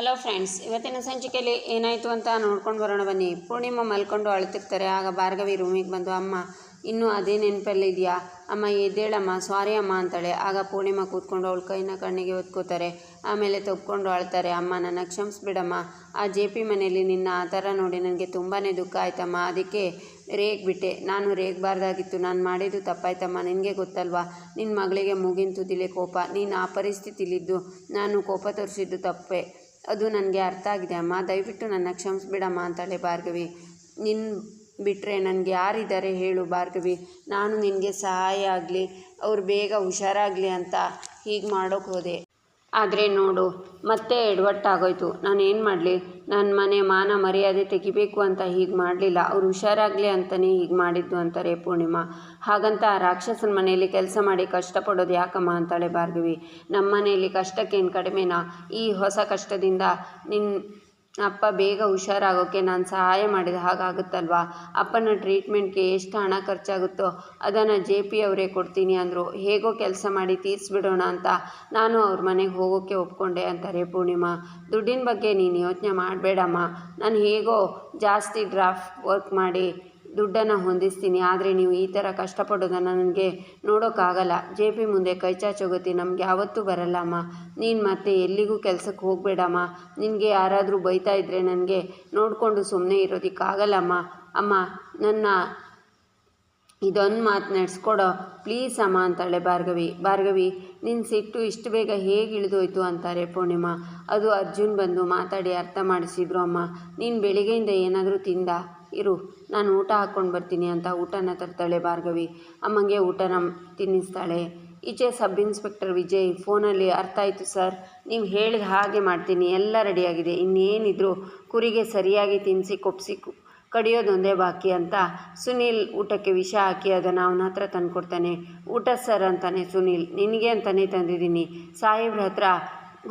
Hello friends ಇವತ್ತಿನ ಸಂಚಿಕೆಯಲ್ಲಿ ಏನಾಯಿತು ಅಂತ ನೋಡ್ಕೊಂಡು ಬರೋಣ ಬನ್ನಿ. ಪೂರ್ಣಿಮಾ ಮಲ್ಕೊಂಡು ಅಳ್ತಿರ್ತಾರೆ. ಆಗ ಭಾರ್ಗವಿ ರೂಮಿಗೆ ಬಂದು, ಅಮ್ಮ, ಇನ್ನೂ ಅದೇ ನೆನಪಲ್ಲಿದೆಯಾ ಅಮ್ಮ ಎದ್ದೇಳಮ್ಮ ಸಾರಿ ಅಮ್ಮ ಅಂತಾಳೆ. ಆಗ ಪೂರ್ಣಿಮಾ ಕೂತ್ಕೊಂಡು ಅವಳ ಕೈನ ಕಣ್ಣಿಗೆ ಒತ್ಕೋತಾರೆ ಆಮೇಲೆ ತಪ್ಕೊಂಡು ಅಳ್ತಾರೆ. ಅಮ್ಮ, ನನ್ನ ಕ್ಷಮಿಸ್ಬಿಡಮ್ಮ. ಆ ಜೆ ಪಿ ಮನೆಯಲ್ಲಿ ನಿನ್ನ ಆ ಥರ ನೋಡಿ ನನಗೆ ತುಂಬಾ ದುಃಖ ಆಯ್ತಮ್ಮ. ಅದಕ್ಕೆ ರೇಗ್ಬಿಟ್ಟೆ ನಾನು ರೇಗಬಾರ್ದಾಗಿತ್ತು. ನಾನು ಮಾಡಿದ್ದು ತಪ್ಪಾಯ್ತಮ್ಮ. ನಿನಗೆ ಗೊತ್ತಲ್ವಾ? ನಿನ್ನ ಮಗಳಿಗೆ ಮುಗಿನ ತುದಿಲೆ ಕೋಪ. ನೀನು ಆ ಪರಿಸ್ಥಿತಿಲಿದ್ದು ನಾನು ಕೋಪ ತೋರಿಸಿದ್ದು ತಪ್ಪೆ. ಅದು ನನಗೆ ಅರ್ಥ ಆಗಿದೆ, ಅಮ್ಮ. ದಯವಿಟ್ಟು ನನ್ನ ಕ್ಷಮಿಸ್ಬಿಡಮ್ಮ ಅಂತಾಳೆ ಭಾರ್ಗವಿ. ನಿನ್ನ ಬಿಟ್ಟರೆ ನನಗೆ ಯಾರಿದ್ದಾರೆ ಹೇಳು ಭಾರ್ಗವಿ. ನಾನು ನಿನಗೆ ಸಹಾಯ ಆಗಲಿ, ಅವ್ರು ಬೇಗ ಹುಷಾರಾಗಲಿ ಅಂತ ಹೀಗೆ ಮಾಡೋಕೆ ಹೋದೆ. ಆದರೆ ನೋಡು, ಮತ್ತೆ ಎಡವಟ್ಟಾಗೋಯ್ತು. ನಾನು ಏನು ಮಾಡಲಿ? ನನ್ನ ಮನೆ ಮಾನ ಮರ್ಯಾದೆ ತೆಗಿಬೇಕು ಅಂತ ಹೀಗೆ ಮಾಡಲಿಲ್ಲ. ಅವ್ರು ಹುಷಾರಾಗಲಿ ಅಂತಲೇ ಹೀಗೆ ಮಾಡಿದ್ದು ಅಂತಾರೆ ಪೂರ್ಣಿಮಾ. ಹಾಗಂತ ಆ ರಾಕ್ಷಸನ ಮನೆಯಲ್ಲಿ ಕೆಲಸ ಮಾಡಿ ಕಷ್ಟಪಡೋದು ಯಾಕಮ್ಮ ಅಂತಾಳೆ ಭಾರ್ಗವಿ. ನಮ್ಮ ಮನೆಯಲ್ಲಿ ಕಷ್ಟಕ್ಕೇನು ಕಡಿಮೆನಾ? ಈ ಹೊಸ ಕಷ್ಟದಿಂದ ನಿನ್ನ ಅಪ್ಪ ಬೇಗ ಹುಷಾರಾಗೋಕ್ಕೆ ನಾನು ಸಹಾಯ ಮಾಡಿದ ಹಾಗಾಗುತ್ತಲ್ವಾ? ಅಪ್ಪನ ಟ್ರೀಟ್ಮೆಂಟ್ಗೆ ಎಷ್ಟು ಹಣ ಖರ್ಚಾಗುತ್ತೋ ಅದನ್ನು ಜೆ ಪಿ ಅವರೇ ಕೊಡ್ತೀನಿ ಅಂದರು. ಹೇಗೋ ಕೆಲಸ ಮಾಡಿ ತೀರಿಸ್ಬಿಡೋಣ ಅಂತ ನಾನು ಅವ್ರ ಮನೆಗೆ ಹೋಗೋಕ್ಕೆ ಒಪ್ಕೊಂಡೆ ಅಂತಾರೆ ಪೂರ್ಣಿಮಾ. ದುಡ್ಡಿನ ಬಗ್ಗೆ ನೀನು ಯೋಚನೆ ಮಾಡಬೇಡಮ್ಮ. ನಾನು ಹೇಗೋ ಜಾಸ್ತಿ ಡ್ರಾಫ್ಟ್ ವರ್ಕ್ ಮಾಡಿ ದುಡ್ಡನ್ನು ಹೊಂದಿಸ್ತೀನಿ, ಆದರೆ ನೀವು ಈ ಥರ ಕಷ್ಟಪಡೋದನ್ನು ನನಗೆ ನೋಡೋಕ್ಕಾಗಲ್ಲ ಜೆ ಪಿ ಮುಂದೆ ಕೈ ಚಾಚೋಗತಿ ನಮ್ಗೆ ಯಾವತ್ತೂ ಬರಲ್ಲಮ್ಮ ನೀನು ಮತ್ತೆ ಎಲ್ಲಿಗೂ ಕೆಲಸಕ್ಕೆ ಹೋಗಬೇಡಮ್ಮ. ನಿನಗೆ ಯಾರಾದರೂ ಬೈತಾ ಇದ್ದರೆ ನನಗೆ ನೋಡಿಕೊಂಡು ಸುಮ್ಮನೆ ಇರೋದಕ್ಕಾಗಲ್ಲಮ್ಮ ಅಮ್ಮ, ನನ್ನ ಇದೊಂದು ಮಾತು ನಡೆಸ್ಕೊಡೋ, ಪ್ಲೀಸ್ ಅಮ್ಮ ಅಂತಾಳೆ ಭಾರ್ಗವಿ. ಭಾರ್ಗವಿ ನಿನ್ನ ಸಿಟ್ಟು ಇಷ್ಟು ಬೇಗ ಹೇಗೆ ಇಳಿದೋಯ್ತು? ಅಂತಾರೆ ಪೂರ್ಣಿಮಾ. ಅದು ಅರ್ಜುನ್ ಬಂದು ಮಾತಾಡಿ ಅರ್ಥ ಮಾಡಿಸಿದ್ರು ಅಮ್ಮ. ನೀನು ಬೆಳಿಗ್ಗೆಯಿಂದ ಏನಾದರೂ ತಿಂದ? ಇರು, ನಾನು ಊಟ ಹಾಕ್ಕೊಂಡು ಬರ್ತೀನಿ ಅಂತ ಊಟನ ತರ್ತಾಳೆ ಭಾರ್ಗವಿ. ಅಮ್ಮಂಗೆ ಊಟನ ತಿನ್ನಿಸ್ತಾಳೆ. ಈಚೆ ಸಬ್ ಇನ್ಸ್ಪೆಕ್ಟರ್ ವಿಜಯ್ ಫೋನಲ್ಲಿ, ಅರ್ಥ ಆಯಿತು ಸರ್, ನೀವು ಹೇಳಿದ ಹಾಗೆ ಮಾಡ್ತೀನಿ, ಎಲ್ಲ ರೆಡಿಯಾಗಿದೆ ಇನ್ನೇನಿದ್ರು ಕುರಿಗೆ ಸರಿಯಾಗಿ ತಿನ್ನಿಸಿ ಕೊಪ್ಪಿಸಿ ಕಡಿಯೋದೊಂದೇ ಬಾಕಿ ಅಂತ ಸುನೀಲ್ ಊಟಕ್ಕೆ ವಿಷ ಹಾಕಿ ಅದನ್ನು ಅವನ ಹತ್ರ ತಂದುಕೊಡ್ತಾನೆ. ಊಟ ಸರ್ ಅಂತಾನೆ ಸುನೀಲ್, ನಿನಗೆ ಅಂತಾನೆ ತಂದಿದ್ದೀನಿ. ಸಾಹೇಬ್ರ ಹತ್ರ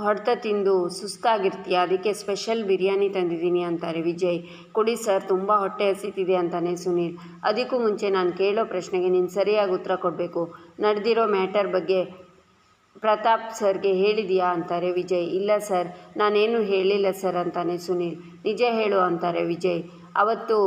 ಹೊಡೆತ ತಿಂದು ಸುಸ್ತಾಗಿರ್ತೀಯ, ಅದಕ್ಕೆ ಸ್ಪೆಷಲ್ ಬಿರಿಯಾನಿ ತಂದಿದ್ದೀನಿ ಅಂತಾರೆ ವಿಜಯ್. ಕೊಡಿ ಸರ್, ತುಂಬ ಹೊಟ್ಟೆ ಹಸಿತಿದೆ ಅಂತಾನೆ ಸುನೀಲ್. ಅದಕ್ಕೂ ಮುಂಚೆ ನಾನು ಕೇಳೋ ಪ್ರಶ್ನೆಗೆ ನೀನು ಸರಿಯಾಗಿ ಉತ್ತರ ಕೊಡಬೇಕು. ನಡೆದಿರೋ ಮ್ಯಾಟರ್ ಬಗ್ಗೆ ಪ್ರತಾಪ್ ಸರ್ಗೆ ಹೇಳಿದೆಯಾ ಅಂತಾರೆ ವಿಜಯ್. ಇಲ್ಲ ಸರ್, ನಾನೇನು ಹೇಳಿಲ್ಲ ಸರ್ ಅಂತಾನೆ ಸುನೀಲ್. ನಿಜ ಹೇಳು ಅಂತಾರೆ ವಿಜಯ್. ಅವತ್ತು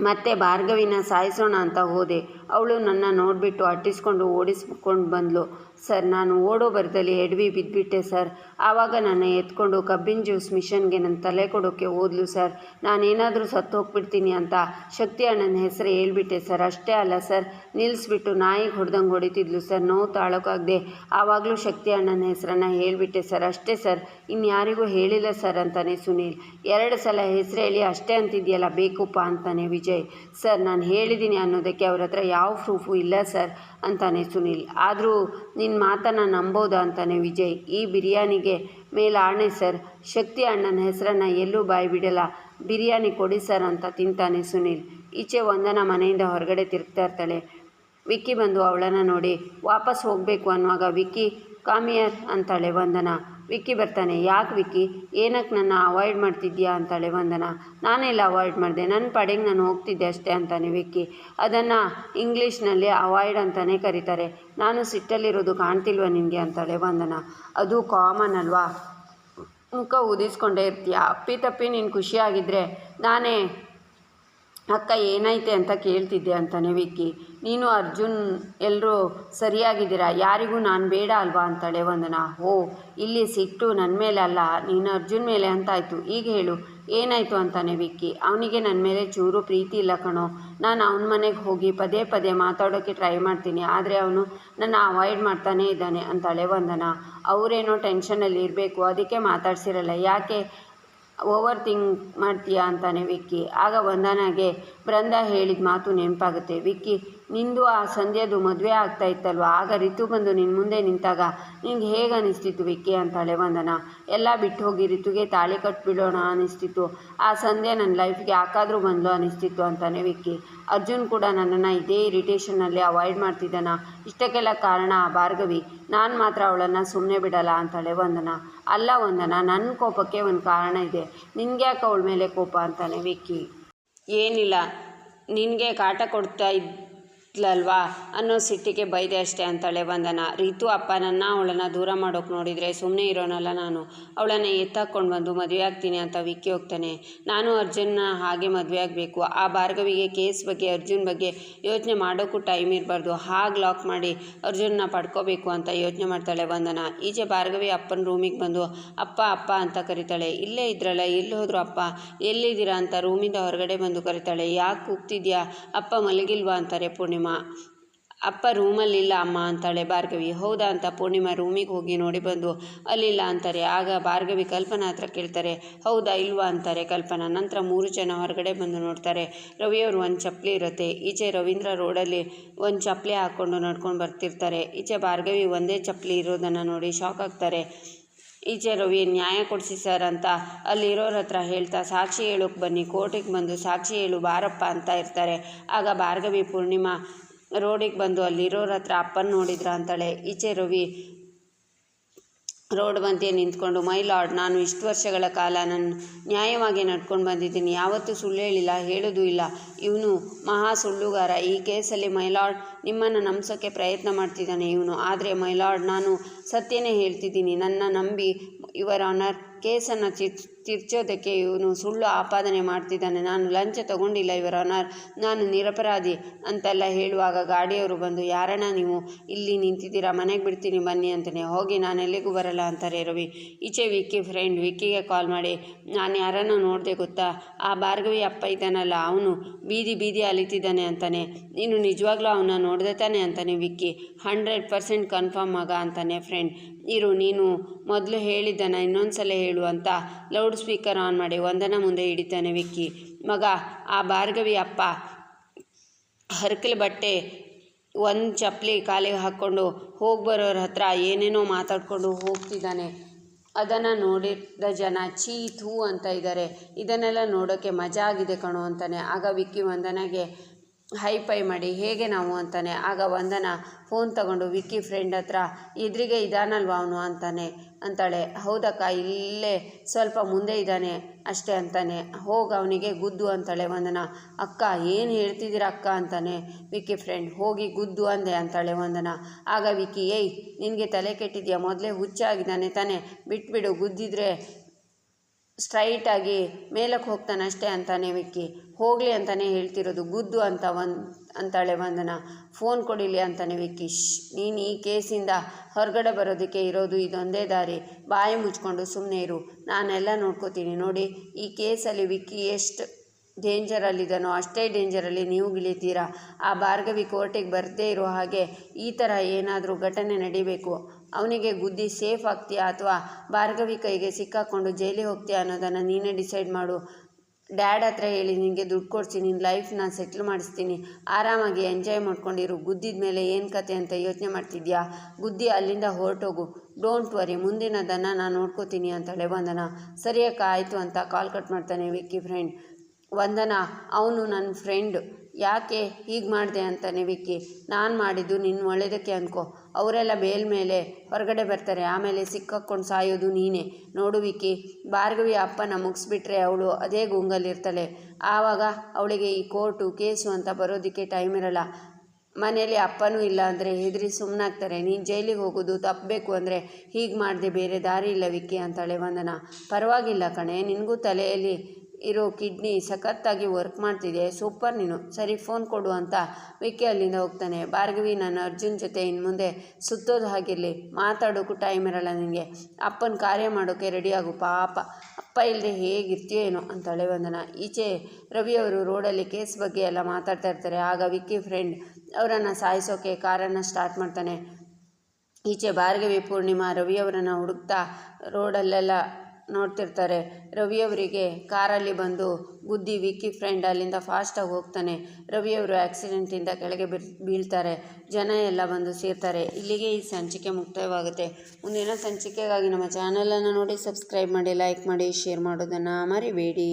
ಮತ್ತೆ ಭಾರ್ಗವಿನ ಸಾಯಿಸೋಣ ಅಂತ ಹೋದೆ. ಅವಳು ನನ್ನ ನೋಡಿಬಿಟ್ಟು ಅಟ್ಟಿಸ್ಕೊಂಡು ಓಡಿಸ್ಕೊಂಡು ಬಂದಳು ಸರ್, ನಾನು ಓಡೋ ಬರದಲ್ಲಿ ಎಡವಿ ಬಿದ್ದುಬಿಟ್ಟೆ ಸರ್. ಆವಾಗ ನನ್ನ ಎತ್ಕೊಂಡು ಕಬ್ಬಿನ ಜ್ಯೂಸ್ ಮಿಷನ್ಗೆ ನನ್ನ ತಲೆ ಕೊಡೋಕ್ಕೆ ಹೋದ್ಲು ಸರ್. ನಾನೇನಾದರೂ ಸತ್ತು ಹೋಗ್ಬಿಡ್ತೀನಿ ಅಂತ ಶಕ್ತಿ ಅಣ್ಣನ ಹೆಸರು ಹೇಳ್ಬಿಟ್ಟೆ ಸರ್. ಅಷ್ಟೇ ಅಲ್ಲ ಸರ್ ನಿಲ್ಲಿಸ್ಬಿಟ್ಟು ನಾಯಿಗೆ ಹೊಡೆದಂಗೆ ಹೊಡಿತಿದ್ಲು ಸರ್. ನೋವು ತಾಳೋಕ್ಕಾಗದೆ ಆವಾಗಲೂ ಶಕ್ತಿ ಅಣ್ಣನ ಹೆಸರನ್ನು ಹೇಳಿಬಿಟ್ಟೆ ಸರ್. ಅಷ್ಟೇ ಸರ್, ಇನ್ಯಾರಿಗೂ ಹೇಳಿಲ್ಲ ಸರ್ ಅಂತಾನೆ ಸುನೀಲ್. ಎರಡು ಸಲ ಹೆಸರು ಹೇಳಿ ಅಷ್ಟೇ ಅಂತಿದೆಯಲ್ಲ ಬೇಕುಪ್ಪ ಅಂತಾನೆ ವಿಜಯ್. ಸರ್, ನಾನು ಹೇಳಿದ್ದೀನಿ ಅನ್ನೋದಕ್ಕೆ ಅವ್ರ ಹತ್ರ ಯಾವ ಪ್ರೂಫು ಇಲ್ಲ ಸರ್. ಅಂತಾನೆ ಸುನೀಲ್. ಆದರೂ ನಿನ್ನ ಮಾತನ್ನು ನಂಬೋದಾ ಅಂತಾನೆ ವಿಜಯ್. ಈ ಬಿರಿಯಾನಿಗೆ ಮೇಲೆ ಆಣೆ ಸರ್. ಶಕ್ತಿ ಅಣ್ಣನ ಹೆಸರನ್ನು ಎಲ್ಲೂ ಬಾಯಿ ಬಿಡಲ್ಲ. ಬಿರಿಯಾನಿ ಕೊಡಿ ಸರ್ ಅಂತ ತಿಂತಾನೆ ಸುನೀಲ್. ಈಚೆ ವಂದನ ಮನೆಯಿಂದ ಹೊರಗಡೆ ತಿರುಗ್ತಾ ಇರ್ತಾಳೆ. ವಿಕ್ಕಿ ಬಂದು ಅವಳನ್ನು ನೋಡಿ, ವಾಪಸ್ ಹೋಗಬೇಕು ಅನ್ನುವಾಗ ವಿಕ್ಕಿ, ಕಾಮಿಯರ್ ಅಂತಾಳೆ ವಂದನ. ವಿಕ್ಕಿ ಬರ್ತಾನೆ. ಯಾಕೆ ವಿಕ್ಕಿ? ಏನಕ್ಕೆ ನನ್ನ ಅವಾಯ್ಡ್ ಮಾಡ್ತಿದ್ಯಾ ಅಂತಾಳೆ ವಂದನ. ನಾನೆಲ್ಲ ಅವಾಯ್ಡ್ ಮಾಡಿದೆ. ನನ್ನ ಪಡೆಗೆ ನಾನು ಹೋಗ್ತಿದ್ದೆ ಅಷ್ಟೇ ಅಂತಾನೆ ವಿಕ್ಕಿ. ಅದನ್ನು ಇಂಗ್ಲೀಷ್ನಲ್ಲಿ ಅವಾಯ್ಡ್ ಅಂತಲೇ ಕರೀತಾರೆ. ನಾನು ಸಿಟ್ಟಲ್ಲಿರೋದು ಕಾಣ್ತಿಲ್ವ ನಿನಗೆ ಅಂತಾಳೆ ವಂದನ. ಅದು ಕಾಮನ್ ಅಲ್ವಾ? ಮುಖ ಊದಿಸ್ಕೊಂಡೇ ಇರ್ತೀಯ. ಅಪ್ಪಿ ತಪ್ಪಿ ನೀನು ಖುಷಿಯಾಗಿದ್ದರೆ ನಾನೇ, ಅಕ್ಕ, ಏನೈತೆ? ಅಂತ ಕೇಳ್ತಿದ್ದೆ ಅಂತಾನೆ ವಿಕ್ಕಿ. ನೀನು ಅರ್ಜುನ್ ಎಲ್ಲರೂ ಸರಿಯಾಗಿದ್ದೀರಾ? ಯಾರಿಗೂ ನಾನು ಬೇಡ ಅಲ್ವಾ ಅಂತಾಳೆ ವಂದನ. ಓ, ಇಲ್ಲಿ ಸಿಟ್ಟು ನನ್ನ ಮೇಲೆ ಅಲ್ಲ, ನೀನು ಅರ್ಜುನ್ ಮೇಲೆ ಅಂತಾಯಿತು. ಈಗ ಹೇಳು. ಏನಾಯಿತು ಅಂತಾನೆ ವಿಕ್ಕಿ. ಅವನಿಗೆ ನನ್ನ ಮೇಲೆ ಚೂರು ಪ್ರೀತಿ ಇಲ್ಲ ಕಣೋ. ನಾನು ಅವನ ಮನೆಗೆ ಹೋಗಿ ಪದೇ ಪದೇ ಮಾತಾಡೋಕ್ಕೆ ಟ್ರೈ ಮಾಡ್ತೀನಿ. ಆದರೆ ಅವನು ನನ್ನ ಅವಾಯ್ಡ್ ಮಾಡ್ತಾನೇ ಇದ್ದಾನೆ ಅಂತಾಳೆ ವಂದನ. ಅವರೇನೋ ಟೆನ್ಷನಲ್ಲಿ ಇರಬೇಕು, ಅದಕ್ಕೆ ಮಾತಾಡ್ಸಿರಲ್ಲ. ಯಾಕೆ ಓವರ್ ಥಿಂಕ್ ಮಾಡ್ತೀಯಾ ಅಂತಾನೆ ವಿಕ್ಕಿ. ಆಗ ವಂದನಾಗೆ, ಬೃಂದ ಹೇಳಿದ ಮಾತು ನೆನಪಾಗುತ್ತೆ. ವಿಕ್ಕಿ ನಿಂದು ಆ ಸಂಧ್ಯದು ಮದುವೆ ಆಗ್ತಾ ಇತ್ತಲ್ವ? ಆಗ ರಿತು ಬಂದು ನಿನ್ನ ಮುಂದೆ ನಿಂತಾಗ, ನಿಂಗೆ ಹೇಗೆ ಅನಿಸ್ತಿತ್ತು ವಿಕ್ಕಿ ಅಂತಾಳೆ ವಂದನ ಎಲ್ಲ ಬಿಟ್ಟು ಹೋಗಿ ರಿತುಗೆ ತಾಳಿ ಕಟ್ಬಿಡೋಣ ಅನಿಸ್ತಿತ್ತು. ಆ ಸಂಧ್ಯೆ ನನ್ನ ಲೈಫ್ಗೆ ಯಾಕಾದರೂ ಬಂದ್ಲು ಅನಿಸ್ತಿತ್ತು ಅಂತಾನೆ ವಿಕ್ಕಿ. ಅರ್ಜುನ್ ಕೂಡ ನನ್ನನ್ನು ಇದೇ ಇರಿಟೇಷನ್ನಲ್ಲಿ ಅವಾಯ್ಡ್ ಮಾಡ್ತಿದ್ದಾನ. ಇಷ್ಟಕ್ಕೆಲ್ಲ ಕಾರಣ ಆ ಭಾರ್ಗವಿ. ನಾನು ಮಾತ್ರ ಅವಳನ್ನು ಸುಮ್ಮನೆ ಬಿಡಲ್ಲ ಅಂತಳೆ ವಂದನ ಅಲ್ಲ ವಂದನ ನನ್ನ ಕೋಪಕ್ಕೆ ಒಂದು ಕಾರಣ ಇದೆ. ನಿನ್ಗೆ ಯಾಕೆ ಅವಳ ಮೇಲೆ ಕೋಪ ಅಂತಾನೆ ವಿಕ್ಕಿ. ಏನಿಲ್ಲ, ನಿನಗೆ ಕಾಟ ಕೊಡ್ತಾ ಇದ್ ಲ್ವಾ ಅನ್ನೋ ಸಿಟ್ಟಿಗೆ ಬೈದೆ ಅಷ್ಟೇ ಅಂತಾಳೆ ವಂದನ. ರೀತು ಅಪ್ಪ ನನ್ನ ಅವಳನ್ನು ದೂರ ಮಾಡೋಕೆ ನೋಡಿದರೆ ಸುಮ್ಮನೆ ಇರೋನಲ್ಲ ನಾನು. ಅವಳನ್ನು ಎತ್ತಾಕ್ಕೊಂಡು ಬಂದು ಮದುವೆ ಆಗ್ತೀನಿ ಅಂತ ವಿಕ್ಕಿ ಹೋಗ್ತಾನೆ. ನಾನು ಅರ್ಜುನ್ನ ಹಾಗೆ ಮದುವೆ ಆಗಬೇಕು ಆ ಭಾರ್ಗವಿಗೆ ಕೇಸ್ ಬಗ್ಗೆ, ಅರ್ಜುನ್ ಬಗ್ಗೆ ಯೋಚನೆ ಮಾಡೋಕ್ಕೂ ಟೈಮ್ ಇರಬಾರ್ದು. ಹಾಗೆ ಲಾಕ್ ಮಾಡಿ ಅರ್ಜುನ್ನ ಪಡ್ಕೋಬೇಕು ಅಂತ ಯೋಚನೆ ಮಾಡ್ತಾಳೆ ವಂದನ. ಈಚೆ ಭಾರ್ಗವಿ ಅಪ್ಪನ ರೂಮಿಗೆ ಬಂದು, ಅಪ್ಪ ಅಪ್ಪ ಅಂತ ಕರಿತಾಳೆ. ಇಲ್ಲೇ ಇದ್ರಲ್ಲ, ಎಲ್ಲಿ ಹೋದ್ರು ಅಪ್ಪ? ಎಲ್ಲಿದ್ದೀರಾ? ಅಂತ ರೂಮಿಂದ ಹೊರಗಡೆ ಬಂದು ಕರಿತಾಳೆ. ಯಾಕೆ ಕೂಗ್ತಿದ್ಯಾ? ಅಪ್ಪ ಮಲಗಿಲ್ವಾ? ಅಂತಾರೆ ಪೂರ್ಣಿಮಾ ಅಪ್ಪ ರೂಮಲ್ಲಿಲ್ಲ ಅಮ್ಮ ಅಂತಾಳೆ ಭಾರ್ಗವಿ. ಹೌದಾ ಅಂತ ಪೂರ್ಣಿಮಾ ರೂಮಿಗೆ ಹೋಗಿ ನೋಡಿ ಬಂದು, ಅಲ್ಲಿಲ್ಲ ಅಂತಾರೆ. ಆಗ ಭಾರ್ಗವಿ ಕಲ್ಪನಾ ಹತ್ರ ಕೇಳ್ತಾರೆ, ಹೌದಾ ಇಲ್ವಾ ಅಂತಾರೆ ಕಲ್ಪನಾ. ನಂತರ ಮೂರು ಜನ ಹೊರಗಡೆ ಬಂದು ನೋಡ್ತಾರೆ, ರವಿಯವರು ಒಂದು ಚಪ್ಪಲಿ ಇರುತ್ತೆ. ಈಚೆ ರವೀಂದ್ರ ರೋಡಲ್ಲಿ ಒಂದು ಚಪ್ಪಲಿ ಹಾಕ್ಕೊಂಡು ನಡ್ಕೊಂಡು ಬರ್ತಿರ್ತಾರೆ. ಈಚೆ ಭಾರ್ಗವಿ ಒಂದೇ ಚಪ್ಪಲಿ ಇರೋದನ್ನು ನೋಡಿ ಶಾಕ್ ಆಗ್ತಾರೆ. ಈಚೆ ರವಿ ನ್ಯಾಯ ಕೊಡಿಸಿ ಸರ್ ಅಂತ ಅಲ್ಲಿರೋರ ಹತ್ರ ಹೇಳ್ತಾ ಸಾಕ್ಷಿ ಹೇಳೋಕೆ ಬನ್ನಿ, ಕೋರ್ಟಿಗೆ ಬಂದು ಸಾಕ್ಷಿ ಹೇಳು ಬಾರಪ್ಪ ಅಂತ ಇರ್ತಾರೆ. ಆಗ ಭಾರ್ಗವಿ ಪೂರ್ಣಿಮಾ ರೋಡಿಗೆ ಬಂದು ಅಲ್ಲಿರೋರ ಹತ್ರ ಅಪ್ಪನ ನೋಡಿದ್ರ ಅಂತಾಳೆ. ಈಚೆ ರವಿ ರೋಡ್ ಮಧ್ಯೆ ನಿಂತ್ಕೊಂಡು, ಮೈ ಲಾರ್ಡ್, ನಾನು ಇಷ್ಟು ವರ್ಷಗಳ ಕಾಲ ನನ್ನ ನ್ಯಾಯವಾಗಿ ನಡ್ಕೊಂಡು ಬಂದಿದ್ದೀನಿ. ಯಾವತ್ತೂ ಸುಳ್ಳು ಹೇಳಿಲ್ಲ, ಹೇಳೋದು ಇಲ್ಲ. ಇವನು ಮಹಾ ಸುಳ್ಳುಗಾರ. ಈ ಕೇಸಲ್ಲಿ ಮೈ ಲಾರ್ಡ್ ನಿಮ್ಮನ್ನು ನಂಬಿಸೋಕ್ಕೆ ಪ್ರಯತ್ನ ಮಾಡ್ತಿದ್ದಾನೆ ಇವನು. ಆದರೆ ಮೈ ಲಾರ್ಡ್, ನಾನು ಸತ್ಯನೇ ಹೇಳ್ತಿದ್ದೀನಿ. ನನ್ನ ನಂಬಿ, ಯುವರ್ ಆನರ್, ಕೇಸನ್ನು ಚಿರ್ ತಿರ್ಚೋದಕ್ಕೆ ಇವನು ಸುಳ್ಳು ಆಪಾದನೆ ಮಾಡ್ತಿದ್ದಾನೆ. ನಾನು ಲಂಚ ತಗೊಂಡಿಲ್ಲ ಇವರ ನಾನು ನಿರಪರಾಧಿ ಅಂತೆಲ್ಲ ಹೇಳುವಾಗ ಗಾಡಿಯವರು ಬಂದು, ಯಾರಣ್ಣ ನೀವು? ಇಲ್ಲಿ ನಿಂತಿದ್ದೀರಾ? ಮನೆಗೆ ಬಿಡ್ತೀನಿ, ಬನ್ನಿ ಅಂತಾನೆ. ಹೋಗಿ, ನಾನು ಎಲ್ಲಿಗೂ ಬರಲ್ಲ ಅಂತಾರೆ ರವಿ. ಈಚೆ ವಿಕ್ಕಿ ಫ್ರೆಂಡ್ ವಿಕ್ಕಿಗೆ ಕಾಲ್ ಮಾಡಿ, ನಾನು ಯಾರನ್ನು ನೋಡಿದೆ ಗೊತ್ತಾ? ಆ ಭಾರ್ಗವಿ ಅಪ್ಪ ಇದ್ದಾನಲ್ಲ, ಅವನು ಬೀದಿ ಬೀದಿ ಅಲಿತಿದ್ದಾನೆ ಅಂತಾನೆ. ನೀನು ನಿಜವಾಗ್ಲೂ ಅವನ್ನ ನೋಡಿದೆ ತಾನೆ ಅಂತಾನೆ ವಿಕ್ಕಿ. ಹಂಡ್ರೆಡ್ ಪರ್ಸೆಂಟ್ ಕನ್ಫರ್ಮ್ ಆಗ ಅಂತಾನೆ ಫ್ರೆಂಡ್ ಇರು, ನೀನು ಮೊದಲು ಹೇಳಿದ್ದನ ಇನ್ನೊಂದು ಸಲ ಹೇಳು ಅಂತ ಲೌಡ್ ಸ್ಪೀಕರ್ ಆನ್ ಮಾಡಿ ಒಂದನ ಮುಂದೆ ಹಿಡಿತಾನೆ ವಿಕ್ಕಿ. ಮಗ, ಆ ಭಾರ್ಗವಿ ಅಪ್ಪ ಹರಕಲು ಬಟ್ಟೆ ಒಂದು ಚಪ್ಪಲಿ ಕಾಲಿಗೆ ಹಾಕ್ಕೊಂಡು ಹೋಗಿ ಬರೋರ ಹತ್ರ ಏನೇನೋ ಮಾತಾಡ್ಕೊಂಡು ಹೋಗ್ತಿದ್ದಾನೆ. ಅದನ್ನು ನೋಡಿದ ಜನ ಚೀ ಥೂ ಅಂತ ಇದ್ದಾರೆ ಇದನ್ನೆಲ್ಲ ನೋಡೋಕ್ಕೆ ಮಜಾ ಆಗಿದೆ ಕಣೋ ಅಂತಾನೆ. ಆಗ ವಿಕ್ಕಿ ವಂದನಾಗೆ ಹೈ ಪೈ ಮಾಡಿ ಹೇಗೆ ನಾವು ಅಂತಾನೆ, ಆಗ ವಂದನ ಫೋನ್ ತಗೊಂಡು, ವಿಕ್ಕಿ ಫ್ರೆಂಡ್ ಹತ್ರ ಎದುರಿಗೆ ಇದಾನಲ್ವಾ ಅವನು? ಅಂತಾನೆ. ಅಂತಾಳೆ, ಹೌದಕ್ಕ, ಇಲ್ಲೇ ಸ್ವಲ್ಪ ಮುಂದೆ ಇದ್ದಾನೆ ಅಷ್ಟೇ ಅಂತಾನೆ. ಹೋಗಿ ಅವನಿಗೆ ಗುದ್ದು ಅಂತಾಳೆ ವಂದನ. ಅಕ್ಕ, ಏನು ಹೇಳ್ತಿದ್ದೀರ ಅಕ್ಕ? ಅಂತಾನೆ. ವಿಕ್ಕಿ ಫ್ರೆಂಡ್, ಹೋಗಿ ಗುದ್ದು ಅಂದೆ, ಅಂತಾಳೆ ವಂದನ. ಆಗ ವಿಕ್ಕಿ, ಏಯ್, ನಿನಗೆ ತಲೆ ಕೆಟ್ಟಿದ್ಯಾ? ಮೊದಲೇ ಹುಚ್ಚಾಗಿದ್ದಾನೆ ತಾನೆ, ಬಿಟ್ಬಿಡು ಗುದ್ದಿದ್ರೆ ಸ್ಟ್ರೈಟಾಗಿ ಮೇಲಕ್ಕೆ ಹೋಗ್ತಾನೆ ಅಷ್ಟೇ ಅಂತಾನೆ ವಿಕ್ಕಿ. ಹೋಗಲಿ ಅಂತಾನೆ ಹೇಳ್ತಿರೋದು. ಗುದ್ದು ಅಂತ ಒಂದು, ಅಂತಾಳೆ ವಂದನ ಫೋನ್ ಕೊಡಿಲಿ ಅಂತಾನೆ ವಿಕ್ಕಿ. ಶ್ ನೀನು ಈ ಕೇಸಿಂದ ಹೊರಗಡೆ ಬರೋದಕ್ಕೆ ಇರೋದು ಇದೊಂದೇ ದಾರಿ. ಬಾಯಿ ಮುಚ್ಕೊಂಡು ಸುಮ್ಮನೆ ಇರು. ನಾನೆಲ್ಲ ನೋಡ್ಕೋತೀನಿ. ನೋಡಿ, ಈ ಕೇಸಲ್ಲಿ ವಿಕ್ಕಿ ಎಷ್ಟು ಡೇಂಜರಲ್ಲಿದ್ದಾನೋ, ಅಷ್ಟೇ ಡೇಂಜರಲ್ಲಿ ನೀವು ಗಿಳಿತೀರಾ. ಆ ಭಾರ್ಗವಿ ಕೋರ್ಟಿಗೆ ಬರದೇ ಇರೋ ಹಾಗೆ ಈ ಥರ ಏನಾದರೂ ಘಟನೆ ನಡಿಬೇಕು. ಅವನಿಗೆ ಗುದ್ದಿ ಸೇಫ್ ಆಗ್ತೀಯಾ ಅಥವಾ ಭಾರ್ಗವಿ ಕೈಗೆ ಸಿಕ್ಕಾಕೊಂಡು ಜೈಲಿಗೆ ಹೋಗ್ತೀಯಾ ಅನ್ನೋದನ್ನು ನೀನೇ ಡಿಸೈಡ್ ಮಾಡು. ಡ್ಯಾಡ್ ಹತ್ರ ಹೇಳಿ, ನಿನಗೆ ದುಡ್ಡು ಕೊಡ್ತೀನಿ ನಿನ್ನ ಲೈಫ್ನ ಸೆಟ್ಲ್ ಮಾಡಿಸ್ತೀನಿ. ಆರಾಮಾಗಿ ಎಂಜಾಯ್ ಮಾಡ್ಕೊಂಡಿರು. ಗುದ್ದಿದ ಮೇಲೆ ಏನು ಕತೆ ಅಂತ ಯೋಚನೆ ಮಾಡ್ತಿದ್ಯಾ? ಗುದ್ದಿ ಅಲ್ಲಿಂದ ಹೊರಟೋಗು. ಡೋಂಟ್ ವರಿ ಮುಂದಿನದನ್ನು ನಾನು ನೋಡ್ಕೋತೀನಿ ಹೇಳಿ ವಂದನ. ಸರಿಯಕ್ಕ, ಆಯಿತು ಅಂತ ಕಾಲ್ ಕಟ್ ಮಾಡ್ತಾನೆ ವಿಕ್ಕಿ ಫ್ರೆಂಡ್ ವಂದನ, ಅವನು ನನ್ನ ಫ್ರೆಂಡ್ ಯಾಕೆ ಹೀಗೆ ಮಾಡಿದೆ ಅಂತಾನೆ ವಿಕ್ಕಿ ನಾನು ಮಾಡಿದ್ದು ನಿನ್ನ ಒಳ್ಳೆಯದಕ್ಕೆ ಅನ್ಕೋ. ಅವರೆಲ್ಲ ಬೇಲ್ ಮೇಲೆ ಹೊರಗಡೆ ಬರ್ತಾರೆ. ಆಮೇಲೆ ಸಿಕ್ಕಾಕ್ಕೊಂಡು ಸಾಯೋದು ನೀನೇ. ನೋಡು ವಿಕ್ಕಿ, ಭಾರ್ಗವಿ ಅಪ್ಪನ ಮುಗಿಸ್ಬಿಟ್ರೆ ಅವಳು ಅದೇ ಗುಂಗಲ್ಲಿರ್ತಾಳೆ. ಆವಾಗ ಅವಳಿಗೆ ಈ ಕೋರ್ಟು, ಕೇಸು ಅಂತ ಬರೋದಕ್ಕೆ ಟೈಮ್ ಇರಲ್ಲ. ಮನೆಯಲ್ಲಿ ಅಪ್ಪನೂ ಇಲ್ಲ ಅಂದರೆ ಹೆದರಿ ಸುಮ್ಮನಾಗ್ತಾರೆ ನೀನು ಜೈಲಿಗೆ ಹೋಗೋದು ತಪ್ಪಬೇಕು ಅಂದರೆ ಹೀಗೆ ಮಾಡಿದೆ ಬೇರೆ ದಾರಿ ಇಲ್ಲ ವಿಕ್ಕಿ ಅಂತಾಳೆ ವಂದನ. ಪರವಾಗಿಲ್ಲ ಕಣೆ, ನಿನಗೂ ತಲೆಯಲ್ಲಿ ಇರೋ ಕಿಡ್ನಿ ಸಖತ್ತಾಗಿ ವರ್ಕ್ ಮಾಡ್ತಿದೆ. ಸೂಪರ್ ನೀನು. ಸರಿ, ಫೋನ್ ಕೊಡು ಅಂತ ವಿಕ್ಕಿ ಅಲ್ಲಿಂದ ಹೋಗ್ತಾನೆ. ಭಾರ್ಗವಿ, ನಾನು ಅರ್ಜುನ್ ಜೊತೆ ಇನ್ನು ಮುಂದೆ ಸುತ್ತೋದು ಹಾಗಿರಲಿ. ಮಾತಾಡೋಕ್ಕೂ ಟೈಮ್ ಇರಲ್ಲ ನನಗೆ ಅಪ್ಪನ ಕಾರ್ಯ ಮಾಡೋಕ್ಕೆ ರೆಡಿಯಾಗು ಪಾಪ. ಅಪ್ಪ ಇಲ್ಲದೆ ಹೇಗಿರ್ತೀಯೋ ಏನೋ ಅಂತಾಳೆ ವಂದನ. ಈಚೆ ರವಿಯವರು ರೋಡಲ್ಲಿ ಕೇಸ್ ಬಗ್ಗೆ ಎಲ್ಲ ಮಾತಾಡ್ತಾ ಇರ್ತಾರೆ. ಆಗ ವಿಕ್ಕಿ ಫ್ರೆಂಡ್ ಅವರನ್ನು ಸಾಯಿಸೋಕೆ ಕಾರನ್ನು ಸ್ಟಾರ್ಟ್ ಮಾಡ್ತಾನೆ. ಈಚೆ ಭಾರ್ಗವಿ ಪೂರ್ಣಿಮಾ ರವಿಯವರನ್ನು ಹುಡುಕ್ತಾ ರೋಡಲ್ಲೆಲ್ಲ ನೋಡ್ತಿರ್ತಾರೆ. ರವಿಯವರಿಗೆ ಕಾರಲ್ಲಿ ಬಂದು ಗುದ್ದಿ ವಿಕ್ಕಿ ಫ್ರೆಂಡ್ ಅಲ್ಲಿಂದ ಫಾಸ್ಟಾಗಿ ಹೋಗ್ತಾನೆ. ರವಿಯವರು ಆಕ್ಸಿಡೆಂಟಿಂದ ಕೆಳಗೆ ಬೀಳ್ತಾರೆ. ಜನ ಎಲ್ಲ ಬಂದು ಸೇರ್ತಾರೆ. ಇಲ್ಲಿಗೆ ಈ ಸಂಚಿಕೆ ಮುಕ್ತಾಯವಾಗುತ್ತೆ. ಮುಂದಿನ ಸಂಚಿಕೆಗಾಗಿ ನಮ್ಮ ಚಾನಲನ್ನು ನೋಡಿ ಸಬ್ಸ್ಕ್ರೈಬ್ ಮಾಡಿ ಲೈಕ್ ಮಾಡಿ ಶೇರ್ ಮಾಡೋದನ್ನು ಮರಿಬೇಡಿ.